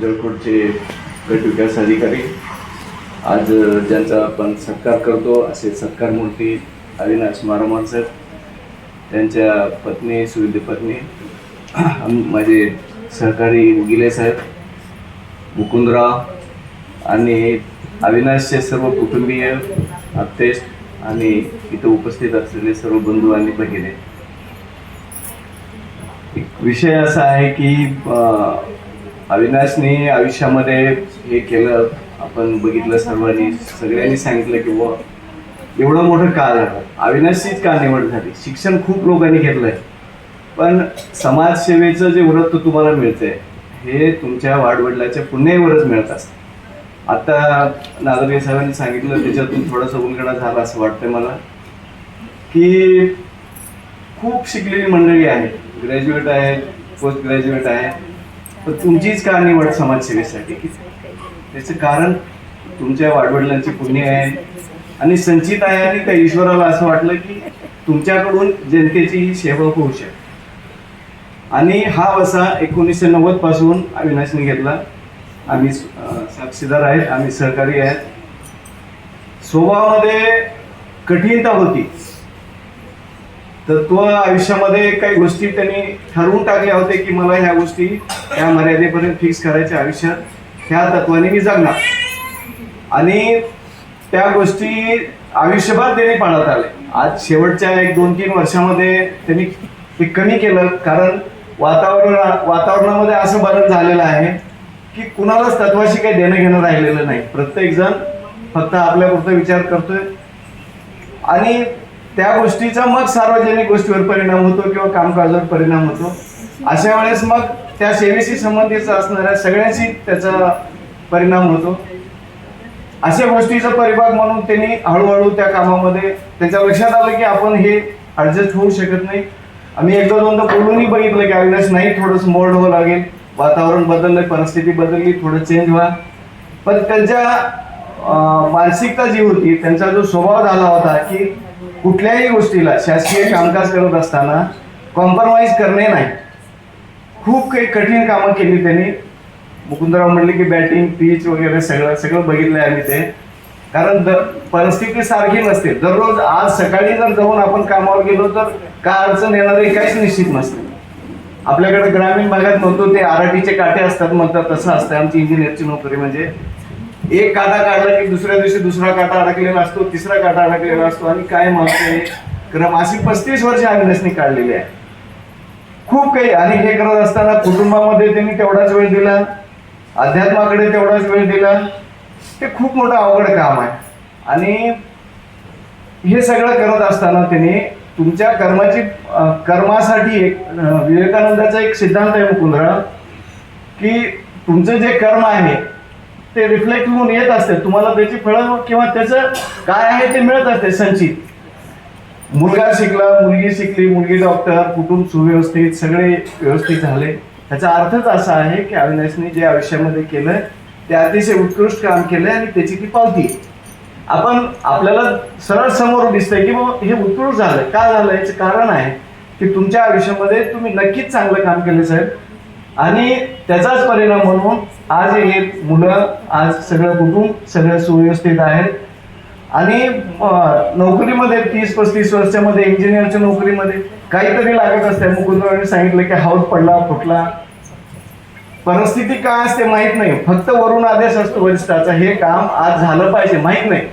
जळकोटचे गट विकास अधिकारी. आज ज्यांचा आपण सत्कार करतो असे सत्कार मूर्ती अविनाश मारमान सर त्यांच्या पत्नी सुविध पत्नी माझे सहकारी उगिले साहेब मुकुंदराव आणि अविनाशचे सर्व कुटुंबीय आप्तेश आणि इथं उपस्थित असलेले सर्व बंधू आणि भगिने. एक विषय असा आहे की अविनाशने आयुष्यामध्ये हे केलं. आपण बघितलं सर्वांनी सगळ्यांनी सांगितलं की बुवा एवढं मोठं का झालं? अविनाशचीच का निवड झाली. शिक्षण खूप लोकांनी घेतलंय. पण समाजसेवेचं जे व्रत तुम्हाला मिळतंय हे तुमच्या वाडवडिलाच्या पुण्यावरच मिळत असतं. आता नादरगे साहेबांनी सांगितलं त्याच्यातून थोडासा उलगडा झाला असं वाटतंय मला की खूप शिकलेली मंडळी आहे ग्रॅज्युएट आहेत पोस्ट ग्रॅज्युएट आहे तर तुमचीच का निवड समाजसेवेसाठी. त्याचं कारण तुमच्या वाडवडिलांची पुण्य आहे. आणि संचित आहे आणि त्या ईश्वराला असं वाटलं की तुमच्याकडून जनतेची ही सेवा होऊ शकते आणि हा वसा एकोणीसशे नव्वदपासून अविनाशने घेतला. आम्ही साक्षीदार आहेत आम्ही सहकारी आहेत. स्वभावामध्ये कठीणता होती. तर तो आयुष्यामध्ये काही गोष्टी त्यांनी ठरवून टाकल्या होत्या की मला ह्या गोष्टी त्या मर्यादेपर्यंत फिक्स करायच्या आयुष्यात ह्या तत्वाने मी जगणार. आणि त्या गोष्टी आयुष्यभर त्यांनी पाळत आले. आज शेवटच्या एक दोन तीन वर्षामध्ये त्यांनी ते कमी केलं कारण वातावरण वातावरणामध्ये असं बदल झालेलं आहे की कुणालाच तत्वाशी काही देणं घेणं राहिलेलं नाही. प्रत्येक जण फक्त आपल्यापुरता विचार करतोय. आणि त्या गोष्टीचा मग सार्वजनिक गोष्टीवर परिणाम होतो किंवा कामकाजावर परिणाम होतो. अशा वेळेस मग त्या सेवेशी संबंधित असणाऱ्या सगळ्यांशी त्याचा परिणाम होतो. अशा गोष्टीचा परिभाग म्हणून त्यांनी हळूहळू त्या कामामध्ये त्यांच्या लक्षात आलं की आपण हे ऍडजस्ट होऊ शकत नाही. आम्ही एकदा दोनदा बोलूनही बघितलं की अविनाश नाही थोडंसं मोल्ड व्हावं लागेल. वातावरण बदललं परिस्थिती बदलली थोडं चेंज व्हा. पण त्यांच्या मानसिकता जी होती त्यांचा जो स्वभाव झाला होता की कुठल्याही गोष्टीला शासकीय कामकाज करत असताना कॉम्प्रोमाइज करणे नाही. खूप काही कठीण कामं केली त्यांनी. मुकुंदराव म्हणले की बॅटिंग पिच वगैरे सगळं सगळं बघितलंय आम्ही ते. कारण द परिस्थिती सारखी नसते. दररोज आज सकाळी जर जाऊन आपण कामावर गेलो तर काय अडचण येणार हे काहीच निश्चित नसते. आपल्याकडे ग्रामीण भागात म्हणतो ते आराठीचे काटे असतात म्हणतात तसं असतं आमची इंजिनियरची नोकरी म्हणजे. एक काटा काढला की दुसऱ्या दिवशी दुसरा काटा अडकलेला असतो तिसरा काटा अडकलेला असतो आणि काय म्हणतोय क्रम अशी पस्तीस वर्ष अविनाशनी काढलेली आहे. खूप काही आणि हे करत असताना कुटुंबामध्ये त्यांनी तेवढाच वेळ दिला अध्यात्माकडे तेवढाच वेळ दिला. ते खूप मोठं अवघड काम आहे. आणि हे सगळं करत असताना त्यांनी तुमच्या कर्माची कर्मासाठी एक विवेकानंदाचा एक सिद्धांत आहे मुकुंदराव की तुमचं जे कर्म आहे ते रिफ्लेक्ट होऊन येत असते. तुम्हाला त्याची फळं किंवा त्याचं काय आहे ते मिळत असते संचित. मुलगा शिकला मुलगी शिकली मुलगी डॉक्टर कुटुंब सुव्यवस्थित सगळे व्यवस्थित झाले. त्याचा अर्थच असा आहे की अविनाशने जे आयुष्यामध्ये केलं ते अतिशय उत्कृष्ट काम केलंय आणि त्याची ती पावती. आपण आपल्याला सरळ समोर दिसतंय की बाबा हे उत्कृष्ट झालं का झालं याचं कारण आहे की तुमच्या आयुष्यामध्ये तुम्ही नक्कीच चांगलं काम केलं साहेब. आणि त्याचाच परिणाम म्हणून आज हे मुलं आज सगळं कुटुंब सगळं सुव्यवस्थित आहेत. आणि नोकरीमध्ये तीस पस्तीस वर्षामध्ये इंजिनियरच्या नोकरीमध्ये काहीतरी लागत असते. मुकुंदरावने सांगितलं की हाऊस पडला फुटला. परिस्थिती काय असते माहीत नाही. फक्त वरून आदेश असतो वरिष्ठाचा हे काम आज झालं पाहिजे माहीत नाही.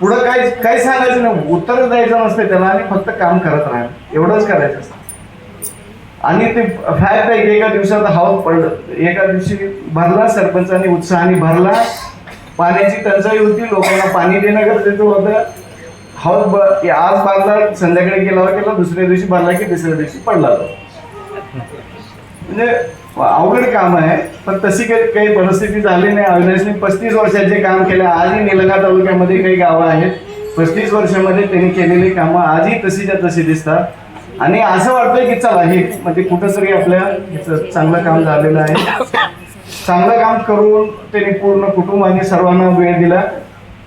पुढं काय काय सांगायचं नाही. उत्तर द्यायचं नसते त्याला आणि फक्त काम करत राहा एवढंच करायचं असतं. आणि ते फॅक्ट आहे की एका दिवसात हाऊस पडलं. एका दिवशी भरला सरपंचाने उत्साहाने भरला. पाण्याची टंचाई होती लोकांना पाणी देणं गरजेचं होतं. हाऊस ब आज बांधला संध्याकाळी गेला केला दुसऱ्या दिवशी भरला की तिसऱ्या दिवशी पडला तो. म्हणजे अवघड काम आहे पण तशी काही काही परिस्थिती झाली नाही. अविनाशने पस्तीस वर्षाचे काम केले. आजही निलंगा तालुक्यामध्ये काही गावं आहेत. पस्तीस वर्षामध्ये त्यांनी केलेली कामं आजही तशीच्या तशी दिसतात. आणि असं वाटतंय की चला हे म्हणजे कुठंतरी आपल्या चांगलं काम झालेलं आहे. चांगलं काम करून त्यांनी पूर्ण कुटुंबाने सर्वांना वेळ दिला.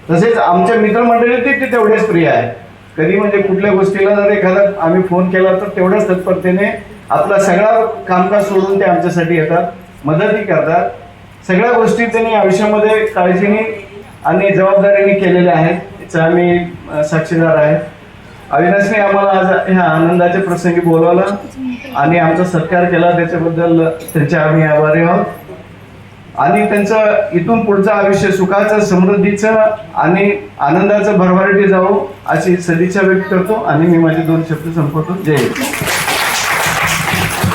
तसेच आमच्या मित्रमंडळी ते तेवढेच प्रिय आहे कधी म्हणजे कुठल्या गोष्टीला जर एखादा आम्ही फोन केला तर तेवढ्याच तत्परतेने आपला सगळा कामकाज सोडून ते आमच्यासाठी येतात. मदतही करतात. सगळ्या गोष्टी त्यांनी आयुष्यामध्ये काळजीने आणि जबाबदारीने केलेल्या आहेत. याचा आम्ही साक्षीदार आहे. अविनाशने आम्हाला आज ह्या आनंदाच्या प्रसंगी बोलवलं आणि आमचा सत्कार केला. त्याच्याबद्दल त्यांचे आम्ही आभारी आहोत. आणि त्यांचं इथून पुढचं आयुष्य सुखाचं समृद्धीचं आणि आनंदाचं भरभराटी जावो अशी सदिच्छा व्यक्त करतो. आणि मी माझे दोन शब्द संपवतो. जय